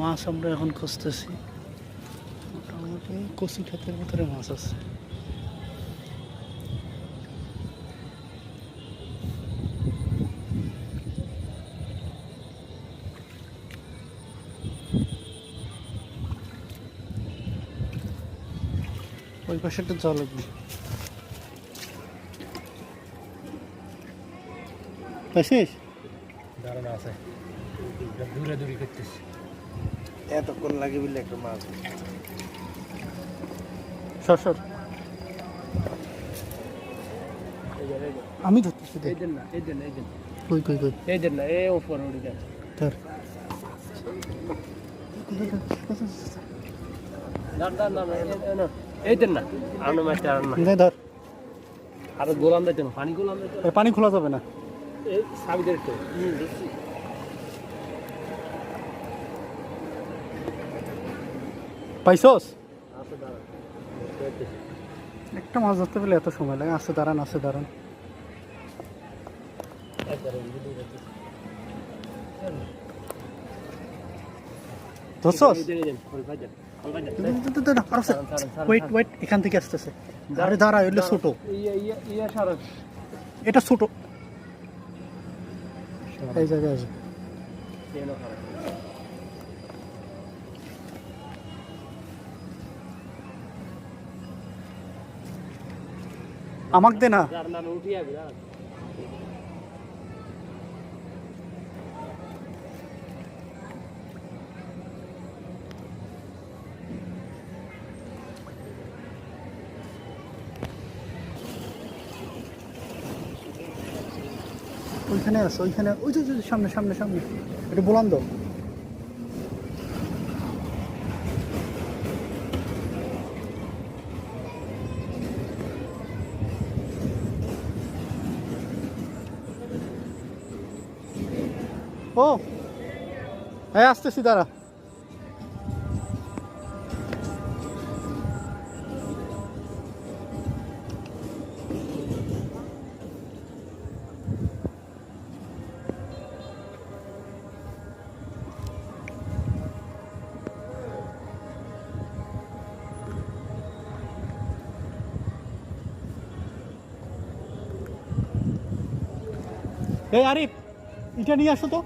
মাছ আমরা এখন খুঁজতেছি। মোটামুটি কচি খাতের ভিতরে মাছ আছে। ওই পাশে একটা জল পাইছিস? দাঁড়ানো আছে। দূরে দূরে করতেছি। এতক্ষণ লাগে বলে একটা মাছ। সর সর। আমি ধরতেছি দেখ। এই দেন না এই দেন এই দেন কই কই কই? এই দেন না এই উপর উঠে যান ধর। দাঁড় দাঁড় না না এই দেন না আর না মারতে আর না নে ধর আর গোলাম দিতেন পানি গোলাম দিতেন এ পানি খোলা যাবে না এই সাবি দেন তো হুম দেখছি পাইছস। একটা মাছ ধরতে পেলে এত সময় লাগে। আছে দাঁড়ান আছে দাঁড়ান। ধরছস? ওয়েট ওয়েট এখান থেকে আসতেছে। আরে দাঁড়া এগুলো ছোট। ইয়ে ইয়ে ইয়ে এটা ছোট। এই জায়গায় আছে আমাক দে না। ওইখানে আছে ওইখানে ওই যে সামনে সামনে সামনে। এটা বলান দাও। ও। হ্যাঁ আসতেছি দাঁড়া। এই আরিফ এটা নিয়ে আসো তো।